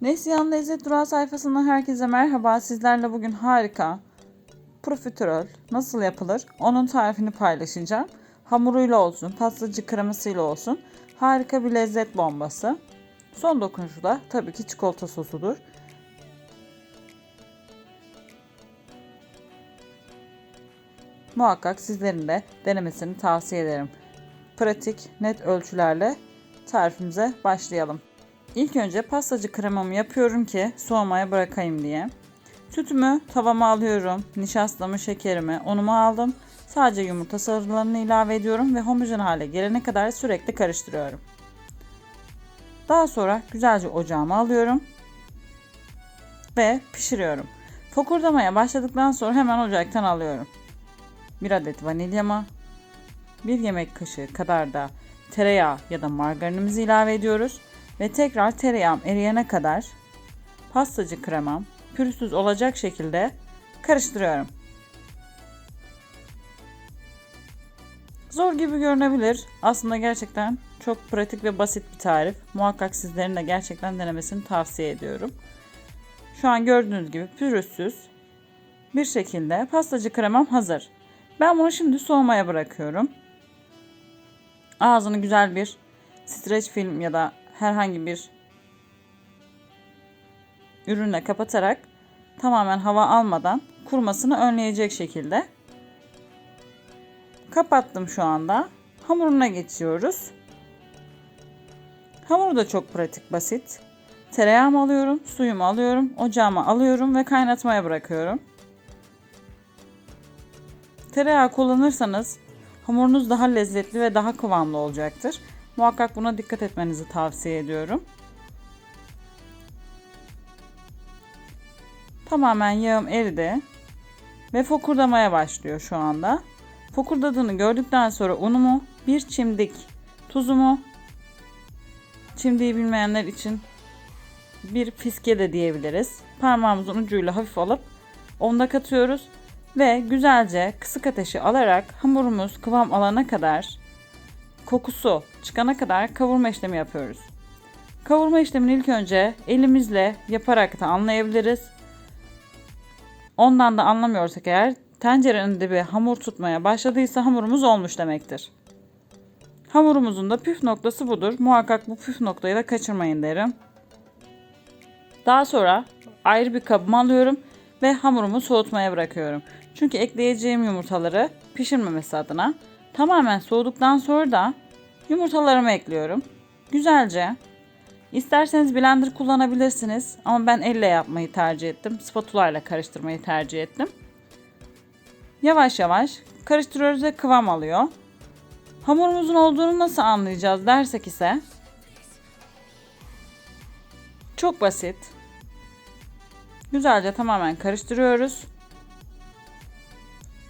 Neslihan Lezzet Durağı sayfasından herkese merhaba. Sizlerle bugün harika profiterol nasıl yapılır onun tarifini paylaşacağım. Hamuruyla olsun, pastacı kremasıyla olsun harika bir lezzet bombası. Son dokunuşu da tabii ki çikolata sosudur. Muhakkak sizlerin de denemesini tavsiye ederim. Pratik, net ölçülerle tarifimize başlayalım. İlk önce pastacı kremamı yapıyorum ki soğumaya bırakayım diye. Sütümü tavama alıyorum. Nişastamı, şekerimi, unumu aldım. Sadece yumurta sarılarını ilave ediyorum ve homojen hale gelene kadar sürekli karıştırıyorum. Daha sonra güzelce ocağıma alıyorum ve pişiriyorum. Fokurdamaya başladıktan sonra hemen ocaktan alıyorum. Bir adet vanilyamı, bir yemek kaşığı kadar da tereyağı ya da margarinimizi ilave ediyoruz ve tekrar tereyağım eriyene kadar pastacı kremam pürüzsüz olacak şekilde karıştırıyorum. Zor gibi görünebilir. Aslında gerçekten çok pratik ve basit bir tarif. Muhakkak sizlerin de gerçekten denemesini tavsiye ediyorum. Şu an gördüğünüz gibi pürüzsüz bir şekilde pastacı kremam hazır. Ben bunu şimdi soğumaya bırakıyorum. Ağzını güzel bir streç film ya da herhangi bir ürünle kapatarak tamamen hava almadan kurumasını önleyecek şekilde kapattım şu anda. Hamuruna geçiyoruz. Hamuru da çok pratik basit. Tereyağımı alıyorum, suyumu alıyorum, ocağıma alıyorum ve kaynatmaya bırakıyorum. Tereyağı kullanırsanız hamurunuz daha lezzetli ve daha kıvamlı olacaktır. Muhakkak buna dikkat etmenizi tavsiye ediyorum. Tamamen yağım eridi ve fokurdamaya başlıyor şu anda. Fokurdadığını gördükten sonra unumu, bir çimdik tuzumu, çimdiği bilmeyenler için bir fiske de diyebiliriz. Parmağımızın ucuyla hafif alıp onda katıyoruz ve güzelce kısık ateşi alarak hamurumuz kıvam alana kadar kokusu çıkana kadar kavurma işlemi yapıyoruz. Kavurma işlemini ilk önce elimizle yaparak da anlayabiliriz. Ondan da anlamıyorsak eğer tencerenin dibi hamur tutmaya başladıysa hamurumuz olmuş demektir. Hamurumuzun da püf noktası budur. Muhakkak bu püf noktayı da kaçırmayın derim. Daha sonra ayrı bir kabıma alıyorum ve hamurumu soğutmaya bırakıyorum. Çünkü ekleyeceğim yumurtaları pişirmemesi adına tamamen soğuduktan sonra da yumurtalarımı ekliyorum. Güzelce İsterseniz blender kullanabilirsiniz ama ben elle yapmayı tercih ettim. Spatula ile karıştırmayı tercih ettim. Yavaş yavaş karıştırıyoruz ve kıvam alıyor. Hamurumuzun olduğunu nasıl anlayacağız dersek ise çok basit. Güzelce tamamen karıştırıyoruz.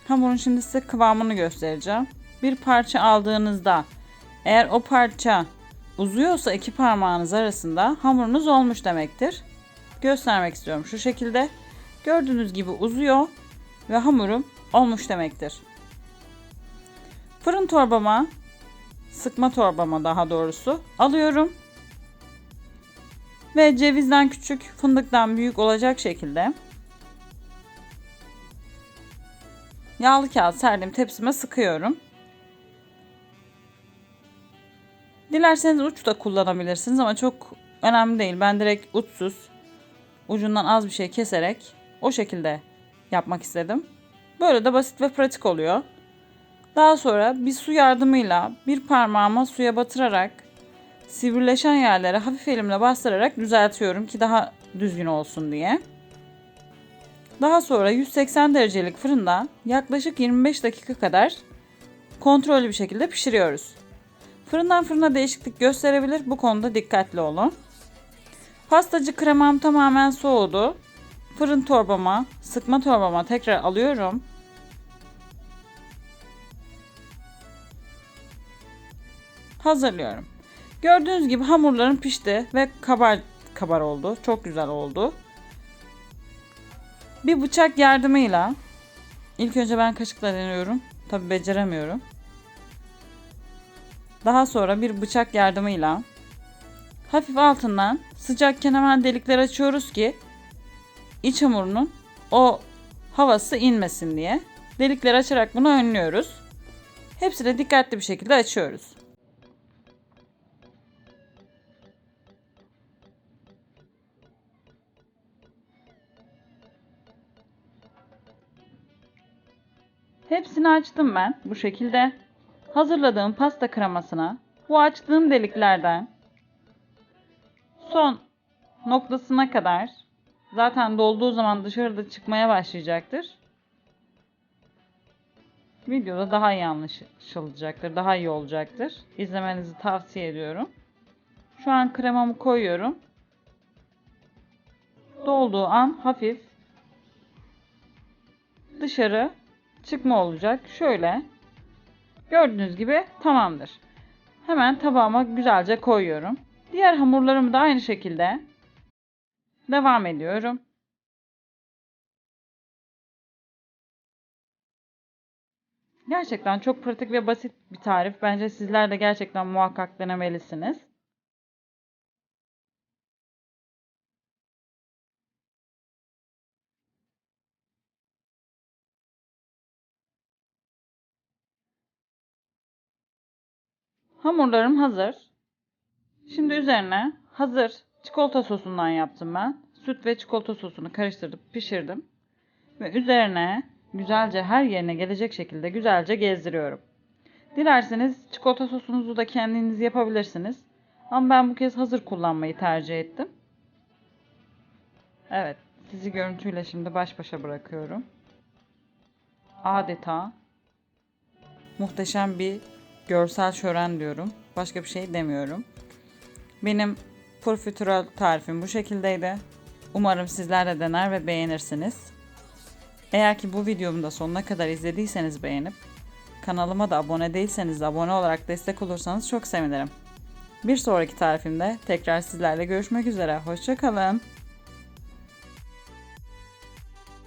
Hamurun şimdi size kıvamını göstereceğim. Bir parça aldığınızda eğer o parça uzuyorsa iki parmağınız arasında hamurunuz olmuş demektir. Göstermek istiyorum şu şekilde. Gördüğünüz gibi uzuyor ve hamurum olmuş demektir. Fırın torbama, sıkma torbama daha doğrusu alıyorum. Ve cevizden küçük, fındıktan büyük olacak şekilde yağlı kağıt serdiğim tepsime sıkıyorum. Dilerseniz uç da kullanabilirsiniz ama çok önemli değil. Ben direkt uçsuz ucundan az bir şey keserek o şekilde yapmak istedim. Böyle de basit ve pratik oluyor. Daha sonra bir su yardımıyla bir parmağıma suya batırarak sivrileşen yerlere hafif elimle bastırarak düzeltiyorum ki daha düzgün olsun diye. Daha sonra 180 derecelik fırında yaklaşık 25 dakika kadar kontrollü bir şekilde pişiriyoruz. Fırından fırına değişiklik gösterebilir. Bu konuda dikkatli olun. Pastacı kremam tamamen soğudu. Fırın torbama, sıkma torbama tekrar alıyorum. Hazırlıyorum. Gördüğünüz gibi hamurlarım pişti ve kabar kabar oldu. Çok güzel oldu. Bir bıçak yardımıyla ilk önce ben kaşıkla deniyorum. Tabi beceremiyorum. Daha sonra bir bıçak yardımıyla hafif altından sıcakken hemen delikler açıyoruz ki iç hamurunun o havası inmesin diye. Delikler açarak bunu önlüyoruz. Hepsini dikkatli bir şekilde açıyoruz. Hepsini açtım ben bu şekilde. Hazırladığım pasta kremasına bu açtığım deliklerden son noktasına kadar zaten dolduğu zaman dışarıda çıkmaya başlayacaktır. Videoda daha iyi anlaşılacaktır, daha iyi olacaktır. İzlemenizi tavsiye ediyorum. Şu an kremamı koyuyorum. Dolduğu an hafif dışarı çıkma olacak. Şöyle gördüğünüz gibi tamamdır. Hemen tabağıma güzelce koyuyorum. Diğer hamurlarımı da aynı şekilde devam ediyorum. Gerçekten çok pratik ve basit bir tarif. Bence sizler de gerçekten muhakkak denemelisiniz. Hamurlarım hazır. Şimdi üzerine hazır çikolata sosundan yaptım ben. Süt ve çikolata sosunu karıştırıp pişirdim. Ve üzerine güzelce her yerine gelecek şekilde güzelce gezdiriyorum. Dilerseniz çikolata sosunuzu da kendiniz yapabilirsiniz. Ama ben bu kez hazır kullanmayı tercih ettim. Evet, sizi görüntüyle şimdi baş başa bırakıyorum. Adeta muhteşem bir görsel şölen diyorum. Başka bir şey demiyorum. Benim profiterol tarifim bu şekildeydi. Umarım sizler de dener ve beğenirsiniz. Eğer ki bu videomu da sonuna kadar izlediyseniz beğenip kanalıma da abone değilseniz de abone olarak destek olursanız çok sevinirim. Bir sonraki tarifimde tekrar sizlerle görüşmek üzere. Hoşçakalın.